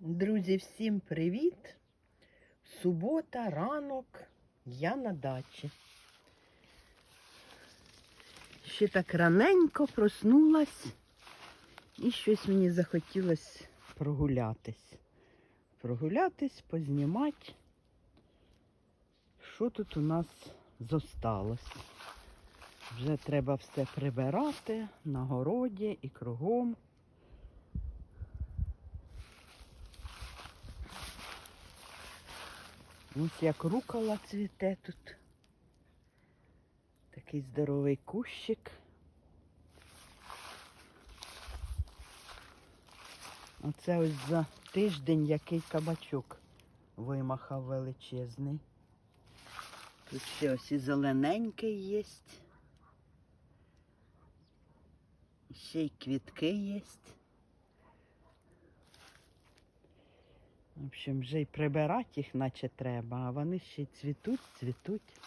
Друзі, всім привіт! Субота, ранок, я на дачі. Ще так раненько проснулась і щось мені захотілося прогулятись. Прогулятись, познімати, що тут у нас зосталось. Вже треба все прибирати на городі і кругом. Ось як рукола цвіте тут. Такий здоровий кущик. Оце ось за тиждень який кабачок вимахав величезний. Тут ще ось і зелененький є. Ще й квітки є. В общем, вже й прибирати їх наче треба, а вони ще й цвітуть, цвітуть.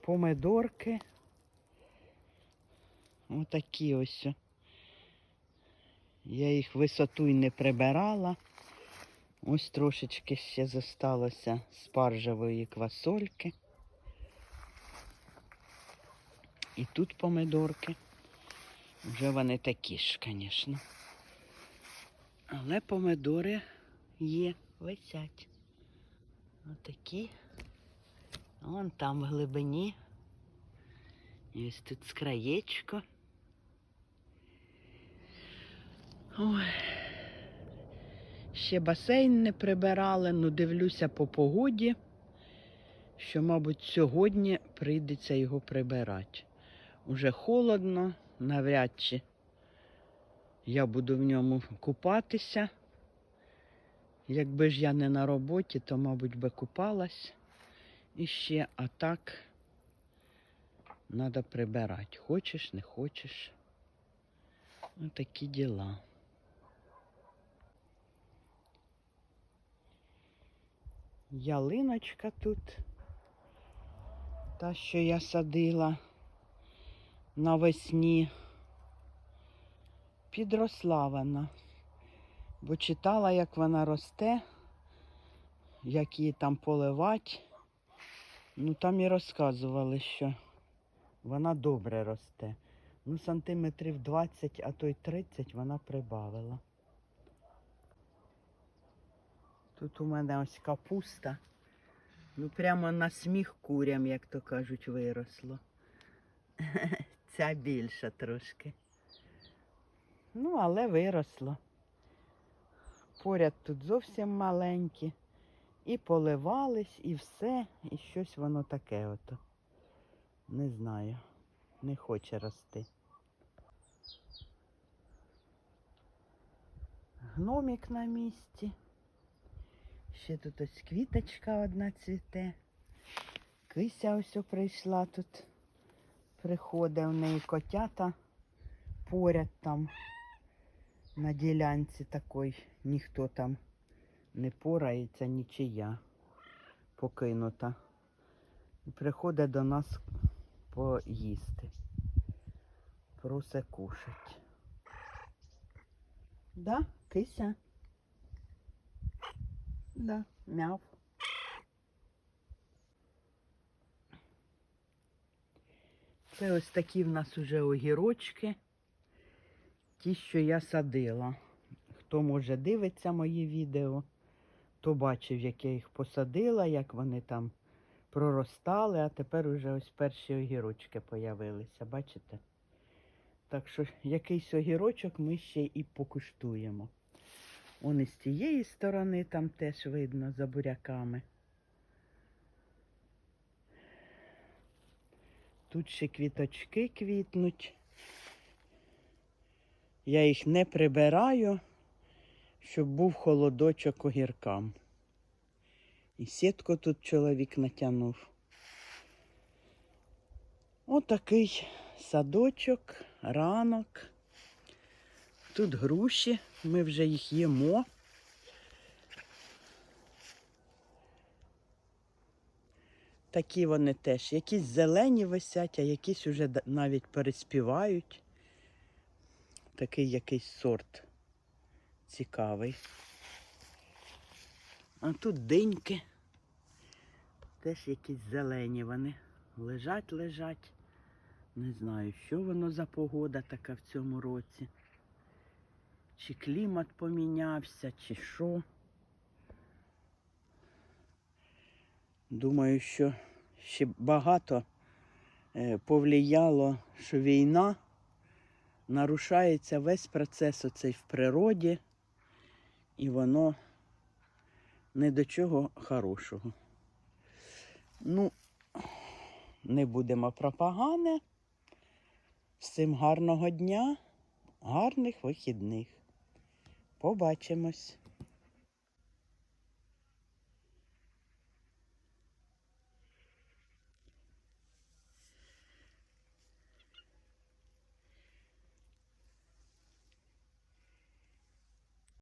Помидорки. Отакі ось. Я їх висоту й не прибирала. Ось трошечки ще зосталося спаржевої квасольки. І тут помидорки. Вже вони такі ж, звісно. Але помидори є, висять. Отакі. Вон там в глибині. І ось тут скраєчко. Ой. Ще басейн не прибирали, ну дивлюся по погоді, що, мабуть, сьогодні прийдеться його прибирати. Уже холодно, навряд чи я буду в ньому купатися. Якби ж я не на роботі, то, мабуть, би купалась іще, а так треба прибирати. Хочеш, не хочеш. Ось такі діла. Ялиночка тут, та, що я садила навесні, підросла вона, бо читала, як вона росте, як її там поливати. Ну там і розказували, що вона добре росте. Ну, сантиметрів 20, а то й 30 вона прибавила. Тут у мене ось капуста. Ну, прямо на сміх курям, як то кажуть, виросло. Ця більша трошки. Ну, але виросло. Поряд тут зовсім маленькі. І поливались, і все, і щось воно таке ото. Не знаю. Не хоче рости. Гномик на місці. Ще тут ось квіточка одна цвіте. Кися ось прийшла тут. Приходить в неї котята поряд там на ділянці такої. Ніхто там не порається, нічия покинута. Приходить до нас поїсти. Просе кушать. Да, кися? Да, мяв. Це ось такі в нас уже огірочки. Ті, що я садила. Хто може дивиться мої відео, то бачив, як я їх посадила, як вони там проростали, а тепер уже ось перші огірочки появилися, бачите? Так що якийсь огірочок ми ще і покуштуємо. Он із цієї сторони там теж видно за буряками. Тут ще квіточки квітнуть. Я їх не прибираю, щоб був холодочок огіркам. І сітку тут чоловік натягнув. Отакий садочок, ранок. Тут груші, ми вже їх їмо. такі вони теж. Якісь зелені висять, а якісь уже навіть переспівають. Такий якийсь сорт цікавий. А тут диньки. Теж якісь зелені вони. Лежать, лежать. Не знаю, що воно за погода така в цьому році. Чи клімат помінявся, чи що. Думаю, що ще багато е, повлияло, що війна нарушається весь процес оцей в природі, і воно не до чого хорошого. Ну, не будемо про погане. Всім гарного дня, гарних вихідних. Побачимось.